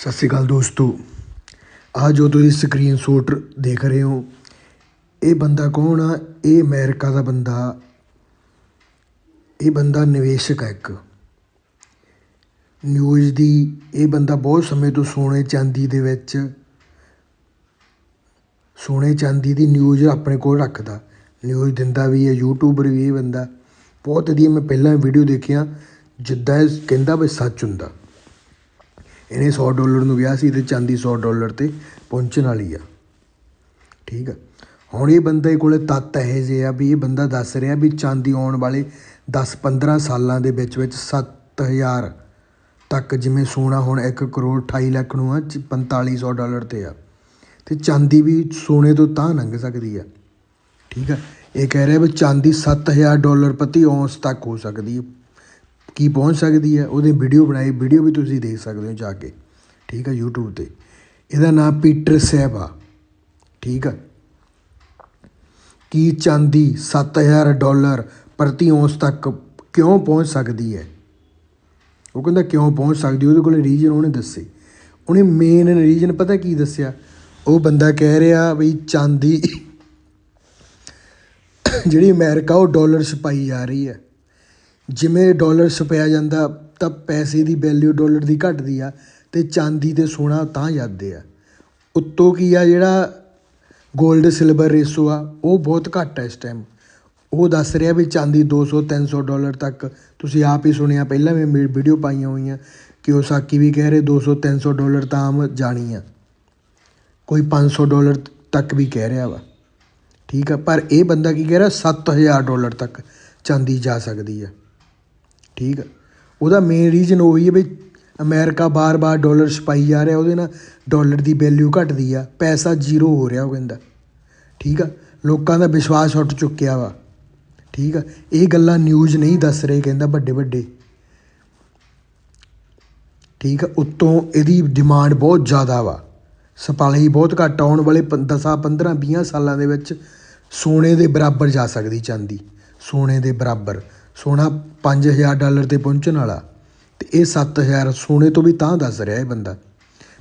ਸਤਿ ਸ਼੍ਰੀ ਅਕਾਲ ਦੋਸਤੋ। ਆਹ ਜੋ ਤੁਸੀਂ ਸਕਰੀਨਸ਼ਾਟ ਦੇਖ ਰਹੇ ਹੋ, ਇਹ ਬੰਦਾ ਕੌਣ ਆ? ਇਹ ਅਮਰੀਕਾ ਦਾ ਬੰਦਾ, ਇਹ ਬੰਦਾ ਨਿਵੇਸ਼ਕ ਹੈ ਇੱਕ। ਨਿਊਜ਼ ਦੀ ਇਹ ਬੰਦਾ ਬਹੁਤ ਸਮੇਂ ਤੋਂ ਸੋਨੇ ਚਾਂਦੀ ਦੇ ਵਿੱਚ, ਸੋਨੇ ਚਾਂਦੀ ਦੀ ਨਿਊਜ਼ ਆਪਣੇ ਕੋਲ ਰੱਖਦਾ। ਨਿਊਜ਼ ਦਿੰਦਾ ਵੀ ਹੈ ਯੂਟਿਊਬਰ ਵੀ ਇਹ ਬੰਦਾ। ਬਹੁਤ ਵਧੀਆ, ਮੈਂ ਪਹਿਲਾਂ ਵੀਡੀਓ ਦੇਖਿਆ, ਜਿੱਦਾਂ ਇਹ ਕਹਿੰਦਾ ਵੀ ਸੱਚ ਹੁੰਦਾ। ਇਹਨੇ 100 ਡਾਲਰ ਨੂੰ ਵਿਆਹ ਸੀ ਤੇ ਚਾਂਦੀ 100 ਡਾਲਰ ਤੇ ਪਹੁੰਚਣ ਵਾਲੀ ਆ। ਠੀਕ ਆ। ਹੁਣ ਇਹ ਬੰਦੇ ਕੋਲੇ ਤੱਤ ਇਹੋ ਜਿਹੇ ਆ ਵੀ ਇਹ ਬੰਦਾ ਦੱਸ ਰਿਹਾ ਵੀ ਚਾਂਦੀ ਆਉਣ ਵਾਲੇ 10-15 ਸਾਲਾਂ ਦੇ ਵਿੱਚ ਵਿੱਚ 7000 ਤੱਕ ਜਿਵੇਂ ਸੋਨਾ ਹੁਣ 1 ਕਰੋੜ 28 ਲੱਖ ਨੂੰ ਆ 4500 ਡਾਲਰ ਤੇ ਆ। ਤੇ ਚਾਂਦੀ ਵੀ ਸੋਨੇ ਤੋਂ ਤਾਂ ਲੰਘ ਸਕਦੀ ਆ। ਠੀਕ ਆ। ਇਹ ਕਹਿ ਰਿਹਾ ਵੀ ਚਾਂਦੀ 7000 ਡਾਲਰ ਪ੍ਰਤੀ ਔਂਸ ਤੱਕ ਹੋ ਸਕਦੀ ਹੈ ਕੀ ਪਹੁੰਚ ਸਕਦੀ ਹੈ, ਉਹਦੀ ਵੀਡੀਓ ਬਣਾਈ ਵੀਡੀਓ ਵੀ ਤੁਸੀਂ ਦੇਖ ਸਕਦੇ ਹੋ ਜਾ ਕੇ। ਠੀਕ ਆ YouTube ਤੇ। ਇਹਦਾ ਨਾਮ ਪੀਟਰ ਸੈਬ ਆ ਠੀਕ ਆ। ਕੀ ਚਾਂਦੀ 7000 ਡਾਲਰ ਪ੍ਰਤੀ ਔਂਸ ਤੱਕ ਕਿਉਂ ਪਹੁੰਚ ਸਕਦੀ ਹੈ? ਉਹ ਕਹਿੰਦਾ ਕਿਉਂ ਪਹੁੰਚ ਸਕਦੀ ਉਹਦੇ ਕੋਲ ਰੀਜਨ ਉਹਨੇ ਦੱਸੇ। ਉਹਨੇ ਮੇਨ ਰੀਜਨ ਪਤਾ ਕੀ ਦੱਸਿਆ? ਉਹ ਬੰਦਾ ਕਹਿ ਰਿਹਾ ਵੀ ਚਾਂਦੀ ਜਿਹੜੀ ਅਮਰੀਕਾ ਉਹ ਡਾਲਰ ਛਪਾਈ ਜਾ ਰਹੀ ਹੈ। ਜਿਵੇਂ ਡੋਲਰ ਛਪਿਆ ਜਾਂਦਾ, ਤਾਂ ਪੈਸੇ ਦੀ ਵੈਲਿਊ ਡੋਲਰ ਦੀ ਘਟਦੀ ਆ ਅਤੇ ਚਾਂਦੀ ਤੇ ਸੋਨਾ ਤਾਂ ਜਾਂਦੇ ਆ। ਉੱਤੋਂ ਕੀ ਆ ਜਿਹੜਾ ਗੋਲਡ ਸਿਲਵਰ ਰੇਸ਼ੋ ਆ, ਉਹ ਬਹੁਤ ਘੱਟ ਆ ਇਸ ਟਾਈਮ ਉਹ ਦੱਸ ਰਿਹਾ ਵੀ ਚਾਂਦੀ ਦੋ ਸੌ, ਤਿੰਨ ਸੌ ਡੋਲਰ ਤੱਕ। ਤੁਸੀਂ ਆਪ ਹੀ ਸੁਣਿਆ, ਪਹਿਲਾਂ ਵੀ ਵੀਡੀਓ ਪਾਈਆਂ ਹੋਈਆਂ ਕਿ ਉਹ ਸਾਕੀ ਵੀ ਕਹਿ ਰਹੇ ਦੋ ਸੌ, ਤਿੰਨ ਸੌ ਡੋਲਰ ਤਾਂ ਆਮ ਜਾਣੀ ਆ। ਕੋਈ ਪੰਜ ਸੌ ਡੋਲਰ ਤੱਕ ਵੀ ਕਹਿ ਰਿਹਾ ਵਾ। ਠੀਕ ਆ, ਪਰ ਇਹ ਬੰਦਾ ਕੀ ਕਹਿ ਰਿਹਾ, ਸੱਤ ਹਜ਼ਾਰ ਡੋਲਰ ਤੱਕ ਚਾਂਦੀ ਜਾ ਸਕਦੀ ਆ। ਠੀਕ ਆ। ਉਹਦਾ ਮੇਨ ਰੀਜ਼ਨ ਉਹੀ ਹੈ ਵੀ ਅਮੈਰੀਕਾ ਬਾਰ-ਬਾਰ ਡਾਲਰ ਛਪਾਈ ਜਾ ਰਿਹਾ, ਉਹਦੇ ਨਾਲ ਡਾਲਰ ਦੀ ਵੈਲਿਊ ਘਟਦੀ ਆ, ਪੈਸਾ ਜ਼ੀਰੋ ਹੋ ਰਿਹਾ, ਉਹ ਕਹਿੰਦਾ। ਠੀਕ ਆ। ਲੋਕਾਂ ਦਾ ਵਿਸ਼ਵਾਸ ਉੱਠ ਚੁੱਕਿਆ ਵਾ। ਠੀਕ ਆ। ਇਹ ਗੱਲਾਂ ਨਿਊਜ਼ ਨਹੀਂ ਦੱਸ ਰਹੇ, ਕਹਿੰਦਾ ਵੱਡੇ ਵੱਡੇ। ਠੀਕ ਆ। ਉੱਤੋਂ ਇਹਦੀ ਡਿਮਾਂਡ ਬਹੁਤ ਜ਼ਿਆਦਾ ਵਾ। ਸਪਲਾਈ ਬਹੁਤ ਘੱਟ ਆਉਣ ਵਾਲੇ 10 15 20 ਸਾਲਾਂ ਦੇ ਵਿੱਚ ਸੋਨੇ ਦੇ ਬਰਾਬਰ ਜਾ ਸਕਦੀ, ਚਾਂਦੀ। ਸੋਨੇ ਦੇ ਬਰਾਬਰ। ਸੋਨਾ 5000 ਡਾਲਰ ਤੇ ਪਹੁੰਚਣ ਵਾਲਾ ਅਤੇ ਇਹ 7000 ਸੋਨੇ ਤੋਂ ਵੀ ਤਾਂ ਦੱਸ ਰਿਹਾ ਇਹ ਬੰਦਾ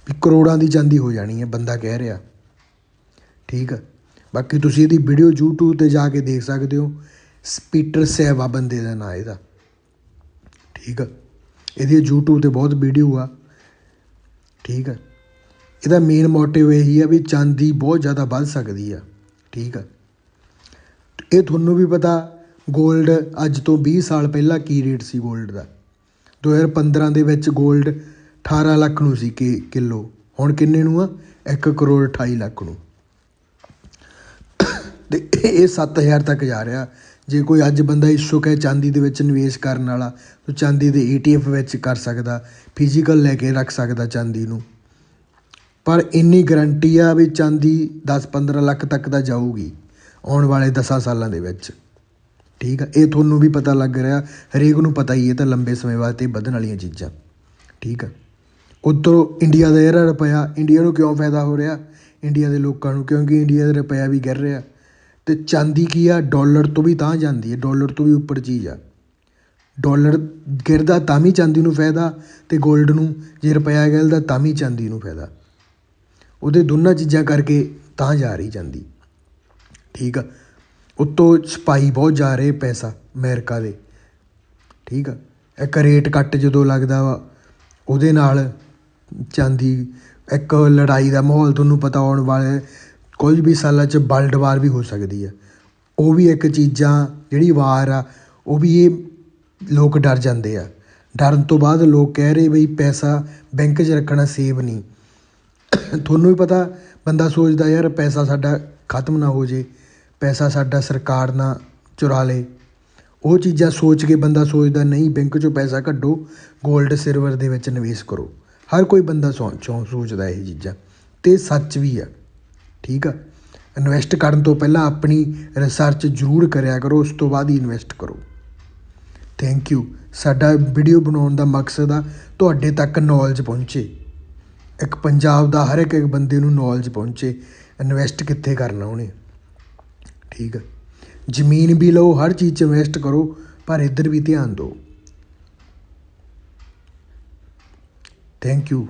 ਵੀ ਕਰੋੜਾਂ ਦੀ ਚਾਂਦੀ ਹੋ ਜਾਣੀ ਹੈ, ਬੰਦਾ ਕਹਿ ਰਿਹਾ। ਠੀਕ ਆ? ਬਾਕੀ ਤੁਸੀਂ ਇਹਦੀ ਵੀਡੀਓ YouTube ਤੇ ਜਾ ਕੇ ਦੇਖ ਸਕਦੇ ਹੋ। ਸਪੀਟਰ ਸਹਿਵਾ ਬੰਦੇ ਦਾ ਨਾਂ ਇਹਦਾ। ਠੀਕ ਆ? ਇਹਦੀ YouTube ਤੇ ਬਹੁਤ ਵੀਡੀਓ ਆ। ਠੀਕ ਆ? ਇਹਦਾ ਮੇਨ ਮੋਟਿਵ ਇਹੀ ਆ ਵੀ ਚਾਂਦੀ ਬਹੁਤ ਜ਼ਿਆਦਾ ਵੱਧ ਸਕਦੀ ਆ। ਠੀਕ ਆ? ਇਹ ਤੁਹਾਨੂੰ ਵੀ ਪਤਾ ਗੋਲਡ ਅੱਜ ਤੋਂ ਵੀਹ ਸਾਲ ਪਹਿਲਾਂ ਕੀ ਰੇਟ ਸੀ ਗੋਲਡ ਦਾ? ਦੋ ਹਜ਼ਾਰ ਪੰਦਰਾਂ ਦੇ ਵਿੱਚ ਗੋਲਡ ਅਠਾਰਾਂ ਲੱਖ ਨੂੰ ਸੀ ਕਿ, ਕਿਲੋ। ਹੁਣ ਕਿੰਨੇ ਨੂੰ ਆ? ਇੱਕ ਕਰੋੜ ਅਠਾਈ ਲੱਖ ਨੂੰ। ਅਤੇ ਇਹ ਸੱਤ ਹਜ਼ਾਰ ਤੱਕ ਜਾ ਰਿਹਾ। ਜੇ ਕੋਈ ਅੱਜ ਬੰਦਾ ਇਛੁੱਕ ਹੈ ਚਾਂਦੀ ਦੇ ਵਿੱਚ ਨਿਵੇਸ਼ ਕਰਨ ਵਾਲਾ, ਤਾਂ ਚਾਂਦੀ ਦੇ ਈ ਟੀ ਐਫ ਵਿੱਚ ਕਰ ਸਕਦਾ ਫਿਜ਼ੀਕਲ ਲੈ ਕੇ ਰੱਖ ਸਕਦਾ ਚਾਂਦੀ ਨੂੰ। ਪਰ ਇੰਨੀ ਗਰੰਟੀ ਆ ਵੀ ਚਾਂਦੀ 10 15 ਲੱਖ ਤੱਕ ਤਾਂ ਜਾਊਗੀ, ਆਉਣ ਵਾਲੇ ਦਸਾਂ ਸਾਲਾਂ ਦੇ ਵਿੱਚ। ਠੀਕ ਆ, ਇਹ ਤੁਹਾਨੂੰ ਵੀ ਪਤਾ ਲੱਗ ਰਿਹਾ, ਹਰੇਕ ਨੂੰ ਪਤਾ ਹੀ ਹੈ ਤਾਂ ਲੰਬੇ ਸਮੇਂ ਵਾਸਤੇ ਵਧਣ ਵਾਲੀਆਂ ਚੀਜ਼ਾਂ। ਠੀਕ ਆ। ਉੱਧਰੋਂ ਇੰਡੀਆ ਦਾ ਜਿਹੜਾ ਰੁਪਇਆ ਇੰਡੀਆ ਨੂੰ ਕਿਉਂ ਫਾਇਦਾ ਹੋ ਰਿਹਾ? ਇੰਡੀਆ ਦੇ ਲੋਕਾਂ ਨੂੰ, ਕਿਉਂਕਿ ਇੰਡੀਆ ਦਾ ਰੁਪਇਆ ਵੀ ਗਿਰ ਰਿਹਾ। ਅਤੇ ਚਾਂਦੀ ਕੀ ਆ? ਡਾਲਰ ਤੋਂ ਵੀ ਤਾਂ ਜਾਂਦੀ ਹੈ, ਡਾਲਰ ਤੋਂ ਵੀ ਉੱਪਰ ਚੀਜ਼ ਆ। ਡਾਲਰ ਗਿਰਦਾ ਤਾਂ ਵੀ ਚਾਂਦੀ ਨੂੰ ਫਾਇਦਾ ਅਤੇ 골ਡ ਨੂੰ ਜੇ ਰੁਪਇਆ ਗਿਰਦਾ ਤਾਂ ਵੀ ਚਾਂਦੀ ਨੂੰ ਫਾਇਦਾ। ਉਹਦੇ ਦੋਨਾਂ ਚੀਜ਼ਾਂ ਕਰਕੇ ਤਾਂ ਜਾ ਰਹੀ ਜਾਂਦੀ ਠੀਕ ਆ। ਉੱਤੋਂ ਛਪਾਈ ਬਹੁਤ ਜਾ ਰਹੇ ਪੈਸਾ ਅਮੈਰੀਕਾ ਦੇ। ਠੀਕ ਆ? ਇੱਕ ਰੇਟ ਕੱਟ ਜਦੋਂ ਲੱਗਦਾ ਵਾ, ਉਹਦੇ ਨਾਲ ਚਾਂਦੀ, ਇੱਕ ਲੜਾਈ ਦਾ ਮਾਹੌਲ ਤੁਹਾਨੂੰ ਪਤਾ ਆਉਣ ਵਾਲੇ ਕੁਝ ਵੀ ਸਾਲਾਂ 'ਚ ਵਰਲਡ ਵਾਰ ਵੀ ਹੋ ਸਕਦੀ ਆ। ਉਹ ਵੀ ਇੱਕ ਚੀਜ਼ਾਂ, ਜਿਹੜੀ ਵਾਰ ਆ, ਉਹ ਵੀ ਇਹ ਲੋਕ ਡਰ ਜਾਂਦੇ ਆ। ਡਰਨ ਤੋਂ ਬਾਅਦ ਲੋਕ ਕਹਿ ਰਹੇ ਬਈ ਪੈਸਾ ਬੈਂਕ 'ਚ ਰੱਖਣਾ ਸੇਵ ਨਹੀਂ। ਤੁਹਾਨੂੰ ਵੀ ਪਤਾ, ਬੰਦਾ ਸੋਚਦਾ ਯਾਰ ਪੈਸਾ ਸਾਡਾ ਖਤਮ ਨਾ ਹੋ ਜੇ। ਪੈਸਾ ਸਾਡਾ ਸਰਕਾਰ ਨਾ ਚੁਰਾ ਲਏ ਉਹ ਚੀਜ਼ਾਂ ਸੋਚ ਕੇ ਬੰਦਾ ਸੋਚਦਾ, ਨਹੀਂ, ਬੈਂਕ 'ਚੋਂ ਪੈਸਾ ਕੱਢੋ, ਗੋਲਡ, ਸਿਲਵਰ ਦੇ ਵਿੱਚ ਨਿਵੇਸ਼ ਕਰੋ। ਹਰ ਕੋਈ ਬੰਦਾ ਸੋਚੋਂ ਸੋਚਦਾ ਇਹ ਚੀਜ਼ਾਂ। ਅਤੇ ਸੱਚ ਵੀ ਆ, ਠੀਕ ਆ? ਇਨਵੈਸਟ ਕਰਨ ਤੋਂ ਪਹਿਲਾਂ ਆਪਣੀ ਰਿਸਰਚ ਜ਼ਰੂਰ ਕਰਿਆ ਕਰੋ, ਉਸ ਤੋਂ ਬਾਅਦ ਹੀ ਇਨਵੈਸਟ ਕਰੋ। ਥੈਂਕ ਯੂ ਸਾਡਾ ਵੀਡੀਓ ਬਣਾਉਣ ਦਾ ਮਕਸਦ ਆ, ਤੁਹਾਡੇ ਤੱਕ ਨੌਲੇਜ ਪਹੁੰਚੇ। ਇੱਕ ਪੰਜਾਬ ਦਾ ਹਰ ਇੱਕ ਬੰਦੇ ਨੂੰ ਨੌਲੇਜ ਪਹੁੰਚੇ। ਇਨਵੈਸਟ ਕਿੱਥੇ ਕਰਨਾ ਉਹਨੇ? ਠੀਕ ਹੈ। ਜ਼ਮੀਨ ਵੀ ਲਓ, ਹਰ ਚੀਜ਼ 'ਚ ਇਨਵੈਸਟ ਕਰੋ, ਪਰ ਇੱਧਰ ਵੀ ਧਿਆਨ ਦਿਓ। Thank you